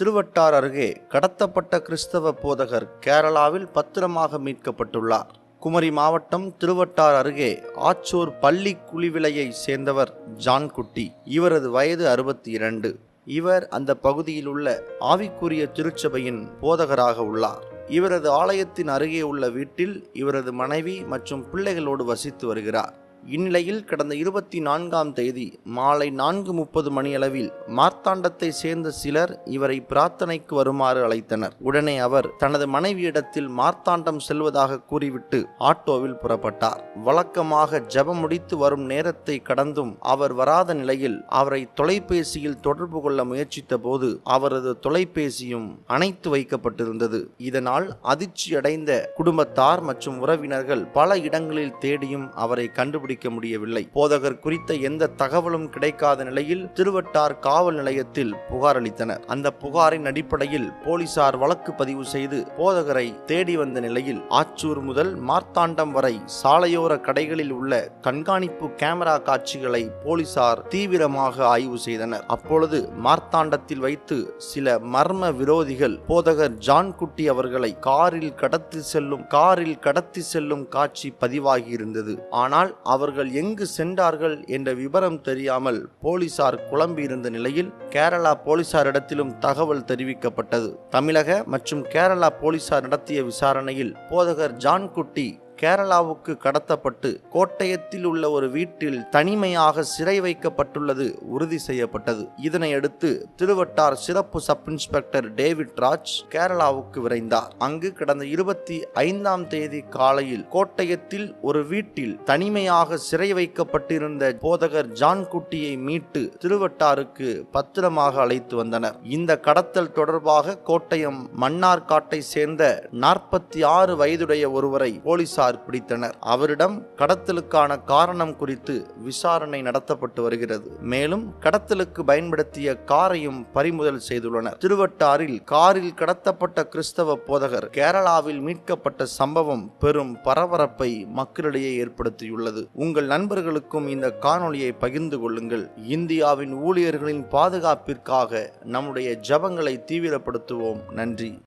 திருவட்டார் அருகே கடத்தப்பட்ட கிறிஸ்தவ போதகர் கேரளாவில் பத்திரமாக மீட்கப்பட்டுள்ளார். குமரி மாவட்டம் திருவட்டார் அருகே ஆச்சூர் பள்ளி குழிவிலையை சேர்ந்தவர் ஜான்குட்டி. இவரது வயது அறுபத்தி இரண்டு இவர் அந்த பகுதியில் உள்ள ஆவிக்குரிய திருச்சபையின் போதகராக உள்ளார். இவரது ஆலயத்தின் அருகே உள்ள வீட்டில் இவரது மனைவி மற்றும் பிள்ளைகளோடு வசித்து வருகிறார். இந்நிலையில் கடந்த இருபத்தி நான்காம் தேதி மாலை நான்கு முப்பது மணியளவில் மார்த்தாண்டத்தை சேர்ந்த சிலர் இவரை பிரார்த்தனைக்கு வருமாறு அழைத்தனர். உடனே அவர் தனது மனைவியிடத்தில் மார்த்தாண்டம் செல்வதாக கூறிவிட்டு ஆட்டோவில் புறப்பட்டார். வழக்கமாக ஜபம் முடித்து வரும் நேரத்தை கடந்தும் அவர் வராத நிலையில் அவரை தொலைபேசியில் தொடர்பு கொள்ள முயற்சித்த போது அவரது தொலைபேசியும் அணைத்து வைக்கப்பட்டிருந்தது. இதனால் அதிர்ச்சியடைந்த குடும்பத்தார் மற்றும் உறவினர்கள் பல இடங்களில் தேடியும் அவரை கண்டுபிடிக்க முடியவில்லை. போதகர் குறித்த எந்த தகவலும் கிடைக்காத நிலையில் திருவட்டார் காவல் நிலையத்தில் புகார் அளித்தனர். அந்த புகாரின் அடிப்படையில் போலீசார் வழக்கு பதிவு செய்து போதகரை தேடி வந்த நிலையில் ஆச்சூர் முதல் மார்த்தாண்டம் வரை சாலையோர கடைகளில் உள்ள கண்காணிப்பு கேமரா காட்சிகளை போலீசார் தீவிரமாக ஆய்வு செய்தனர். அப்பொழுது மார்த்தாண்டத்தில் வைத்து சில மர்ம விரோதிகள் போதகர் ஜான்குட்டி அவர்களை காரில் கடத்தி செல்லும் காரில் கடத்தி செல்லும் காட்சி பதிவாகி இருந்தது. ஆனால் அவர்கள் எங்கு சென்றார்கள் என்ற விவரம் தெரியாமல் போலீசார் குழம்பியிருந்த நிலையில் கேரளா போலீசாரிடத்திலும் தகவல் தெரிவிக்கப்பட்டது. தமிழக மற்றும் கேரளா போலீசார் நடத்திய விசாரணையில் போதகர் ஜான் குட்டி கேரளாவுக்கு கடத்தப்பட்டு கோட்டயத்தில் உள்ள ஒரு வீட்டில் தனிமையாக சிறை வைக்கப்பட்டுள்ளது உறுதி செய்யப்பட்டது. இதனையடுத்து திருவட்டார் சிறப்பு சப் இன்ஸ்பெக்டர் டேவிட் ராஜ் கேரளாவுக்கு விரைந்தார். அங்கு கடந்த இருபத்தி ஐந்தாம் தேதி காலையில் கோட்டயத்தில் ஒரு வீட்டில் தனிமையாக சிறை வைக்கப்பட்டிருந்த போதகர் ஜான் குட்டியை மீட்டு திருவட்டாருக்கு பத்திரமாக அழைத்து வந்தனர். இந்த கடத்தல் தொடர்பாக கோட்டயம் மன்னார்காட்டை சேர்ந்த நாற்பத்தி ஆறு வயதுடைய ஒருவரை போலீசார் பிடித்தனர். அவரிடம் கடத்தலுக்கான காரணம் குறித்து விசாரணை நடத்தப்பட்டு வருகிறது. மேலும் கடத்தலுக்கு பயன்படுத்திய காரையும் பறிமுதல் செய்துள்ளனர். திருவட்டாரில் காரில் கடத்தப்பட்ட கிறிஸ்தவ போதகர் கேரளாவில் மீட்கப்பட்ட சம்பவம் பெரும் பரபரப்பை மக்களிடையே ஏற்படுத்தியுள்ளது. உங்கள் நண்பர்களுக்கும் இந்த காணொளியை பகிர்ந்து கொள்ளுங்கள். இந்தியாவின் ஊழியர்களின் பாதுகாப்பிற்காக நம்முடைய ஜபங்களை தீவிரப்படுத்துவோம். நன்றி.